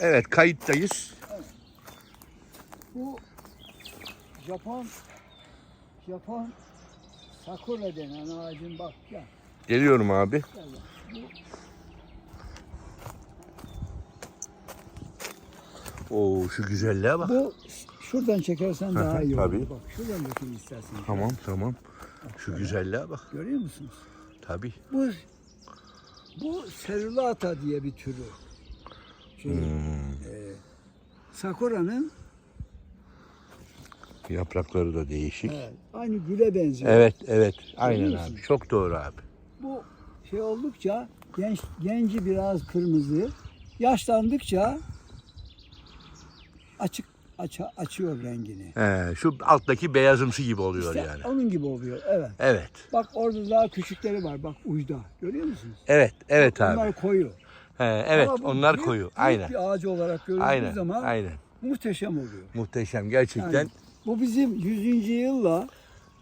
Evet kayıttayız. Bu Japon Japon sakura denen ağacın bak gel. Geliyorum abi. gel bak. Oo şu güzelliğe bak. Bu şuradan çekersen daha iyi olur. tabii. Bak şuradan bakayım istersen. Tamam tamam. Şu güzelliğe bak. Görüyor musunuz? Tabii. Bu bu serulata diye bir türü. Şey, e, sakura'nın Yaprakları da değişik. evet, aynı güle benziyor. Evet evet. Aynen Görüyor abi. musun? Çok doğru abi. Bu şey oldukça genç genci biraz kırmızı, yaşlandıkça açık aça, açıyor rengini. He, şu alttaki beyazımsı gibi oluyor İşte yani. onun gibi oluyor. Evet. Evet. Bak orada daha küçükleri var. Bak uçta. Görüyor musunuz? Evet evet abi. Onlar koyu. He, evet Ama bu onlar büyük- koyu. büyük Aynen. bir ağacı olarak görüldüğü Aynen. zaman Aynen. muhteşem oluyor. Muhteşem gerçekten. Yani bu bizim 100. yılla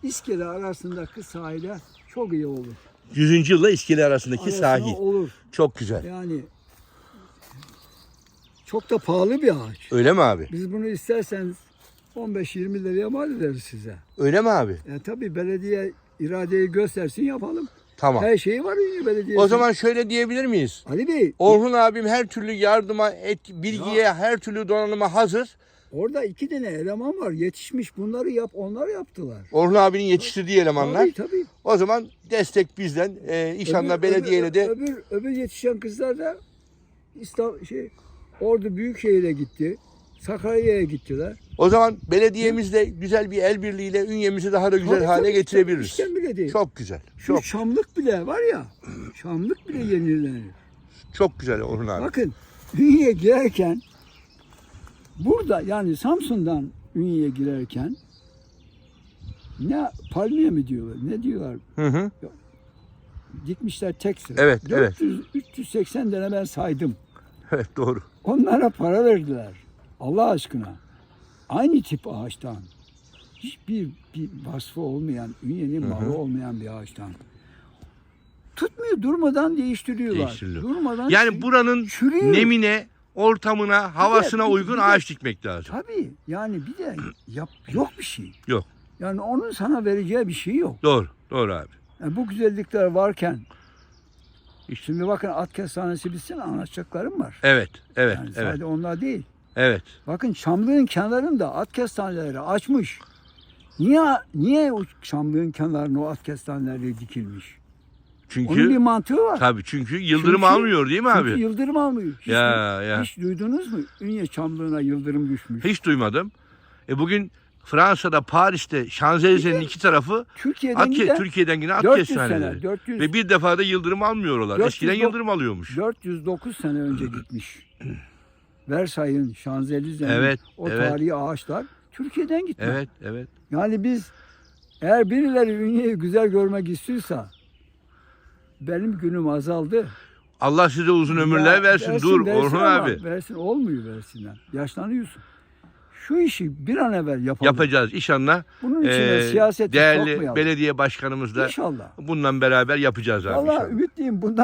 İskele arasındaki sahile çok iyi olur. 100. yılla İskele arasındaki Arasına sahil. olur. Çok güzel. Yani çok da pahalı bir ağaç. Öyle mi abi? Biz bunu isterseniz 15-20 liraya mal ederiz size. Öyle mi abi? E tabi belediye iradeyi göstersin yapalım. Tamam. Her şeyi var Ünye Belediyesi. O zaman şöyle diyebilir miyiz? Ali Bey Orhun abim her türlü yardıma, et, bilgiye, her türlü donanıma hazır. orada iki tane eleman var yetişmiş bunları yap onlar yaptılar. Orhun abinin yetiştirdiği elemanlar. Tabii tabii. O zaman destek bizden. Ee, inşallah belediyeyle öbür, de Öbür, öbür yetişen kızlar da İstanbul, şey, Ordu Büyükşehir'e gitti. Sakarya'ya gittiler. o zaman belediyemizle güzel bir el birliğiyle ünyemizi daha da güzel Tabii, hale tabii, getirebiliriz. bile değil. Çok güzel. Şu Çok Şamlık bile var ya. Şamlık bile yenilenir. çok güzel Orhun abi. Bakın Ünye'ye girerken burada yani Samsun'dan Ünye'ye girerken ne palmiye mi diyorlar? Ne diyorlar? Hı hı. Dikmişler tek sıra. Evet, 400 380 tane ben saydım. Evet doğru. Onlara para verdiler. Allah aşkına. Aynı tip ağaçtan. Hiçbir bir vasfı olmayan, ünyenin malı olmayan bir ağaçtan. Tutmuyor, durmadan değiştiriyorlar. Değiştiriliyor. Durmadan Yani çü- buranın çürüyor. nemine, ortamına, havasına bir de- uygun bir de- ağaç dikmek lazım. Tabii yani bir de yap, yok bir şey. Yok. Yani onun sana vereceği bir şey yok. Doğru. Doğru abi. Yani bu güzellikler varken Şimdi bakın at kestanesi bitsin anlatacaklarım var. Evet. Evet. Yani evet. sadece onlar değil. Evet. Bakın Çamlığın kenarında at kestaneleri açmış. Niye niye o Çamlığın kenarına o at kestaneleri dikilmiş? Onun bir Çünkü mantığı var. tabii çünkü yıldırım Çünkü- almıyor değil mi abi? Çünkü yıldırım almıyor. Hiç, Ya, du- ya. hiç duydunuz mu? Ünye Çamlığına yıldırım düşmüş. Hiç duymadım. E bugün Fransa'da, Paris'te, Şanzelize'nin iki tarafı Türkiye'den at, giden Türkiye'den yine at 400 kestaneleri. sene, 400, Ve bir defa da yıldırım almıyorlar. 400 Eskiden yıldırım alıyormuş. 409 sene önce gitmiş. Versailles'in, Şanzelize'nin Evet, o evet. tarihi ağaçlar Türkiye'den gitmiş. Evet, evet. Yani biz eğer birileri Ünye'yi güzel görmek istiyorsa benim günüm azaldı. Allah size uzun ömürler Ya versin. Dur versin Orhun ama abi. Versin olmuyor versinler. Yaşlanıyorsun. Şu işi bir an evvel yapalım. Yapacağız inşallah. Bunun için de Ee, siyaseti değerli sokmayalım. belediye başkanımız da İnşallah. bundan beraber yapacağız abi inşallah. ümitliyim bundan